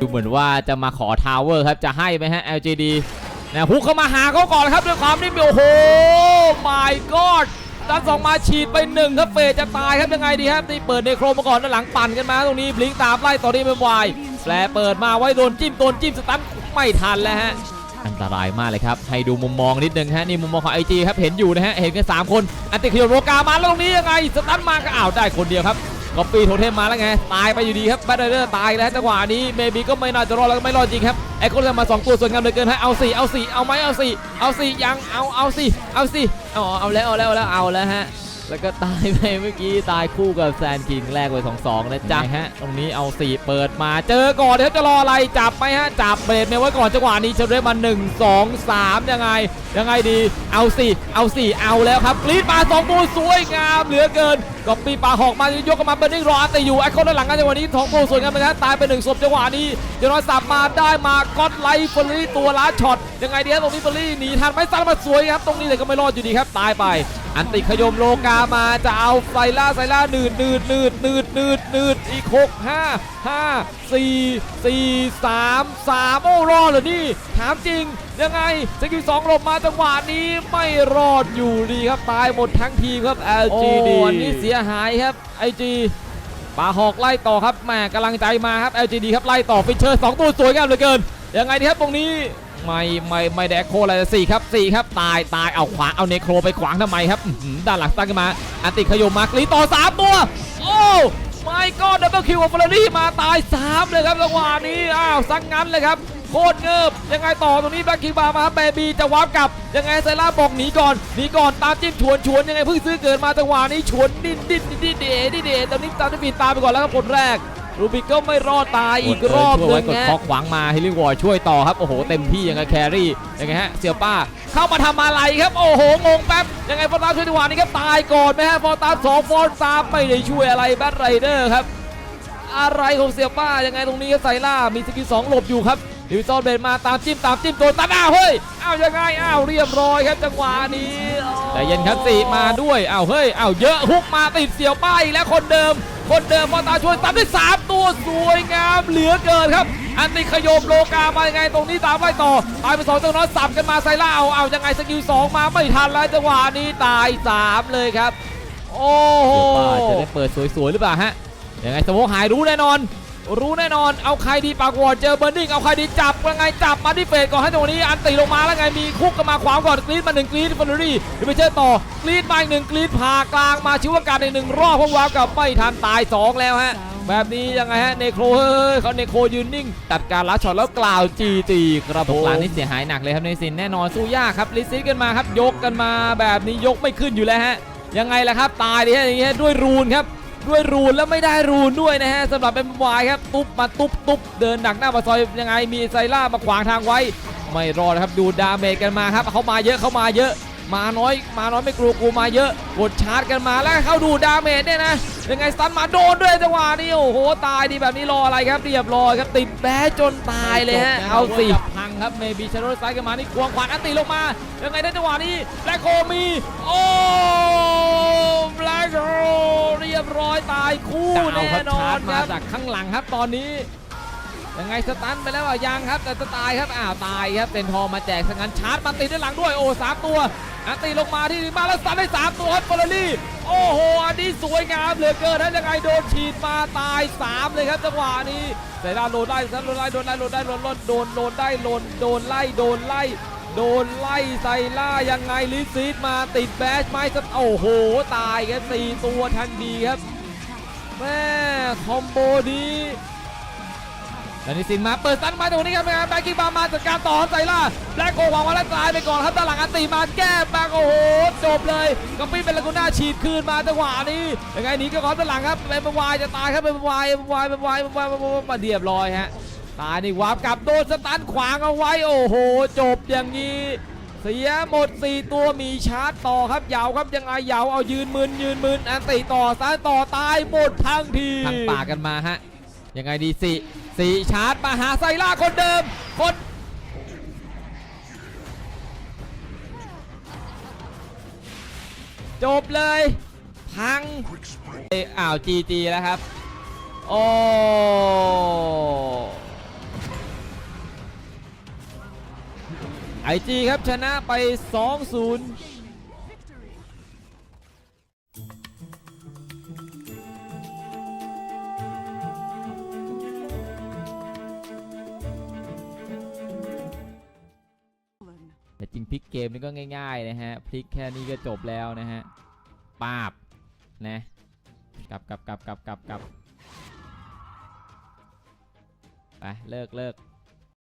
ดูเหมือนว่าจะมาขอทาวเวอร์ครับจะให้ไหมฮะ LGD นะฮุกเข้ามาหาเขาก่อนครับด้วยความที่มีโอ้โห my god ด้านสองมาฉีดไปหนึ่งครับเฟสจะตายครับยังไงดีครับนี่เปิดในโครมมาก่อนด้านหลังปั่นกันมาตรงนี้บลิงก์ตามไล่ต่อที่เป็นวายแปลเปิดมาไว้โดนจิ้มโดนจิ้มสตันไม่ทันแล้วฮะอันตรายมากเลยครับ ให้ดูมุมมองนิดนึงฮะนี่มุมมองของไอจีครับเห็นอยู่นะฮะเห็นกันสามคนอันติขยโรกามาแล้วตรงนี้ยังไงสตันมาก็อ้าวได้คนเดียวครับ ก็ปีโทเทมมาแล้วไง ตายไปอยู่ดีครับแบทเดอร์ตายแล้วจังหวะนี้เมบีก็ไม่น่าจะรอดแล้วก็ไม่รอดจริงครับไอ้คนจะมาสองตัวส่วนงามเหลือเกินฮะเอาสี่เอาสี่เอาไหมเอาสี่เอาสี่ยังเอาเอาสี่เอาสี่เอาเอาแล้วเอาแล้วเอาแล้วเอาแล้วฮะ แล้วก็ตายไปเมื่อกี้ตายคู่กับแซนคิงแรกไปสองสองนะจ๊ะฮะตรงนี้เอา 4 เปิดมาเจอก่อนเดี๋ยวจะรออะไรจับไปฮะจับเบรดเมไว้ก่อนจังหวะนี้เชลเดมา1 2 3 ยังไง ยังไงดีเอา4เอา4เอาแล้วครับกรีดมา2ตัวสวยงามเหลือเกินก็ปีปาหอกมายกกันมาเบอร์นิ่งรออันติอยู่ไอคอนด้านหลังกันจังหวะนี้สองตัวสวยงามไปครับตายไปหนึ่งศพจังหวะนี้เจนอยสับมาได้มาก็อดไลท์เฟอร์รี่ตัวล้าช็อตยังไงดีครับตรงนี้เฟอร์รี่หนีทันไหมซัดมาสวยครับตรงนี้เลยก็ไม่รอดอยู่ดีครับตายไป อันติขยมโลกามาจะเอาไซล่าไซล่าหนืดหนืดหนืดหนืดหนืดหนืดอีกหกห้าห้าสี่สี่สามสามโอ้รอดเหรอนี่ถามจริงยังไงสกิลสองหลบมาจังหวะนี้ไม่รอดอยู่ดีครับตายหมดทั้งทีมครับ LGD อันนี้เสียหายครับ IG ปาหอกไล่ต่อครับแหม่กำลังใจมาครับ LGD ครับไล่ต่อฟิชเชอร์สองตัวสวยงามเหลือเกินยังไงดีครับตรงนี้ ไม่ไม่ไม่แดกโคอะไรสี่ครับสี่ครับตายตายเอาขวางเอาเนโครไปขวางทำไมครับด้านหลังตั้งขึ้นมาอันติขยมมากรีต่อ3ตัวโอ้ไม่ก็ดับเบิลคิวของเฟอร์รี่มาตาย3เลยครับจังหวะนี้อ้าวสังงั้นเลยครับโคตรเงิบยังไงต่อตรงนี้แบ็คคิงบาร์มาครับเบบีจะวาร์ปกลับ ยังไงไซล่าบอกหนีก่อนหนีก่อนตามจิ้มชวนชวนยังไงเพิ่งซื้อเกิดมาจังหวะนี้ชวนดิ้นดิ้นดิ้นดิ้นเดดิ้นเดตอนนี้ตามที่ปีนตามไปก่อนแล้วครับคนแรก รูบิกก็ไม่รอดตายอีกรอบหนึงกดนะคอกขวางมาฮิลลี่วอร์ช่วยต่อครับ โอ้โห เต็มที่ยังไงแครี่ยังไงฮะเสี่ยวป้า เข้ามาทำอะไรครับ โอ้โห งงแป๊บ ยังไงฟอร์ตามช่วยจังหวะนี้ครับ ตายก่อนไหมฮะฟอร์ตามสองฟอร์ตามไม่ได้ช่วยอะไรแบทไรเดอร์ครับ อะไรของเสี่ยป้ายังไงตรงนี้ครับไซล่ามีสกิลสองหลบอยู่ครับดิวิซอนเบนมาตามจิ้มตามจิ้มโดนตัดอ้าวเฮ้ยอ้าวยังไงอ้าวเรียบร้อยครับจังหวะนี้โอ้ใจเย็นครับสี่มาด้วยอ้าวเฮ้ยอ้าวเยอะฮุกมาติดเสี่ยวป้าอีกแล้วคนเดิม คนเดิมฟอตาช่วยตัดด้วยสามตัวสวยงามเหลือเกินครับ อันนี้ขยมโลกามายังไงตรงนี้ตามไปต่อตายไปสองตัวน้อยสับกันมาไซล่าเอาเอายังไงสกิลสองมาไม่ทันแล้วจังหวะนี้ตายสามเลยครับ โอ้โหจะได้เปิดสวยๆหรือเปล่าฮะยังไงสมองหายรู้แน่นอน รู้แน่นอนเอาใครดีปากวอดเจอเบอร์นิงเอาใครดีจับยังไงจับมาที่เฟสก่อนให้ตรงนี้อันตีลงมาแล้วไงมีคุกกันมาขวางก่อนกรีดมาหนึ่งกรีดฟอร์รี่ดิไปเจอต่อกรีดมาอีกหนึ่งกรีดผ่ากลางมาชิวการในหนึ่งรอบเพราะวาวกับไม่ทันตายสองแล้วฮะแบบนี้ยังไงฮะเนโครเฮ้ยเขาเนโครยืนนิ่ง ตัดการลัดช็อตแล้วกล่าวจีจีครับตผกมลางนี่เสียหายหนักเลยครับในสินแน่นอนสู้ยากยากครับลิซิสกันมาครับยกกันมาแบบนี้ยกไม่ขึ้นอยู่แล้วฮะยังไงล่ะครับตายดิฮะอย่างเงี้ยด้วยรูนครับ ด้วยรูนแล้วไม่ได้รูนด้วยนะฮะสำหรับเป็นวายครับตุ๊บมาตุ๊บตุ๊บเดินดักหน้าปากซอยยังไงมีไซล่ามาขวางทางไว้ ไม่รอดนะครับดูดาเมจกันมาครับเขามาเยอะเขามาเยอะมาน้อยมาน้อยไม่กลัวกูมาเยอะกดชาร์จกันมาแล้วเข้าดูดาเมจเนี่ยนะยังไงสตันมาโดนด้วยจังหวะนี้โอ้โหตายดีแบบนี้รออะไรครับเรียบร้อยครับติดแบ้จนตายเลยฮะเอาสิพังครับเมบีชาร์โรสไซด์กันมานี่ควงขวานอันตีลงมายังไงได้จังหวะนี้แบล็คโฮมีโอ้ แบล็คโฮเรียบร้อยตายคู่ดาวแน่ครับนอชาร์นจคมารับจากข้างหลังครับตอนนี้ยังไงสตันไปแล้วอะยังครับแต่จะตายครับอ้าวตายครับเป็นทองมาแจกสังงั้นชาร์จมาติดด้านหลังด้วยโอ้สามตัวอันตีลงมาที่มาแล้วสันได้สามตัวครับเฟอร์รี่โอ้โหอันนี้สวยงามเหลือเกินนะยังไงโดนฉีดมาตายสามเลยครับจังหวะนี้เสยดาโดนไล่ซันโดนไล่โดนไล่โดนไล่โดนไล่โดนโดนได้โดนโดนไล่โดนไล่ โดนไล่ใส่ล่ายังไงลิซีดมาติดแบชไม้สัโอ้โห ตายครับสี่ตัวทันทีครับแม่คอมโบนี้แล้วนิสินมาเปิดสตันมาตรงนี้ครับแบ็กกิ้งบามาจัดการต่อใส่ล่าแบล็กโกวางไว้แล้วตายไปก่อนครับด้านหลังอันตีมาแก้แบ็กโอ้โหจบเลยกัปปี้เป็นลากูน่าฉีดคืนมาจังหวะนี้ยังไงหนีก็ขอด้านหลังครับเป็นวายจะตายครับเป็นวายเป็นวายเป็นวายเป็นวายเป็นวายมาเรียบร้อยฮะ ตายนี่วาร์ปกลับโดนสตันขวางเอาไว้โอ้โห จบอย่างนี้ เสียหมด 4 ตัวมีชาร์จต่อครับยาวครับยังไงยาวเอายืนมืนยืนมืนอันติต่อซายต่อตายหมดทั้งทีทางป่ากันมาฮะยังไงดีสิสี่ชาร์จมาหาไซล่าคนเดิมคนจบเลย พังเอ้ยอ้าวจีจีแล้วครับ โอ้ ไอจีครับชนะไป 2-0แต่จริงพลิกเกมนี่ก็ง่ายๆนะฮะ พลิกแค่นี้ก็จบแล้วนะฮะปาบนะกลับกลับกลับกลับกลับกลับไปเลิกเลิก